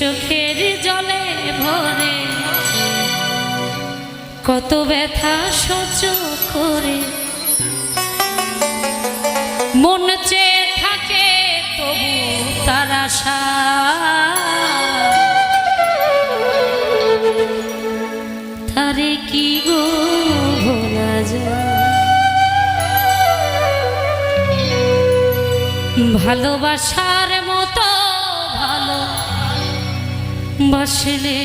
চোখের জলে ভরে। কত ব্যথা সহ্য করে। মন চেয়ে থাকে তবু তার আশা। তারে কি গো ভোলা যায়? ভালোবাসার বসলে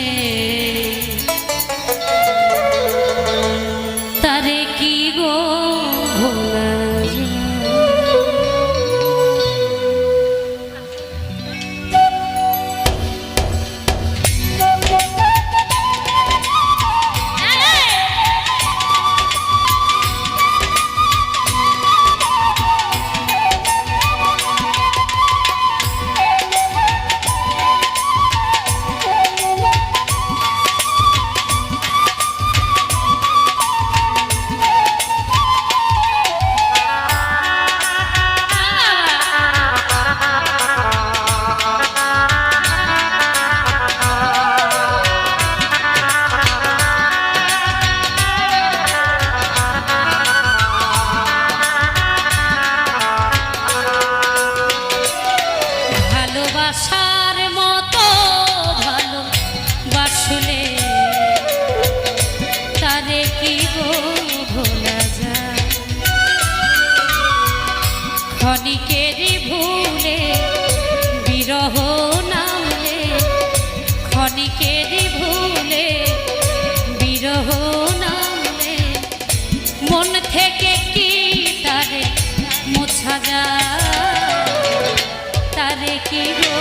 ক্ষণিকেরই ভুলে বিরহ নামলে মন থেকে কি তারে মোছা যায়? তারে কি গো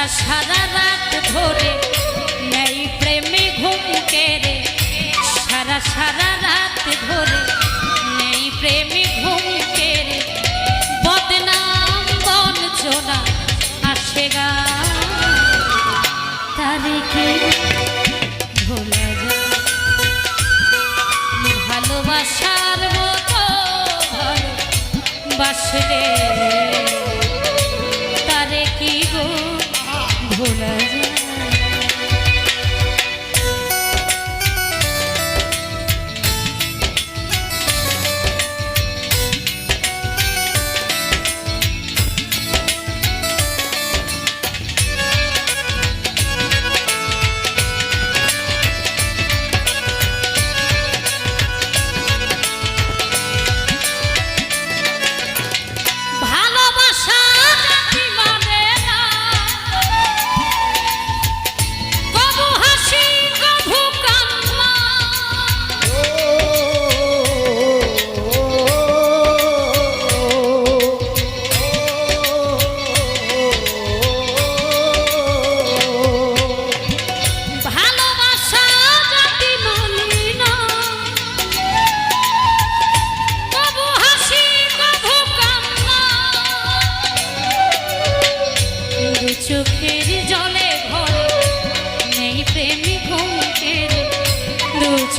সারা সারা রাত ধরে নেই প্রেমে ঘুম কেড়ে। সারা সারা রাত ধরে নেই প্রেমে ঘুম কেড়ে। বদনাম বঞ্চনা আসে গা। তারে কি ভোলা যায়? ভালোবাসার মতো ভালো ভোলা যায়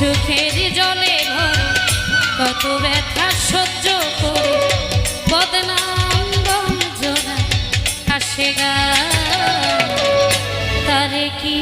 চোখের জলে ভরে কত ব্যথা সহ্য করে। বদনাম বঞ্জনা আসে গা। তারে কি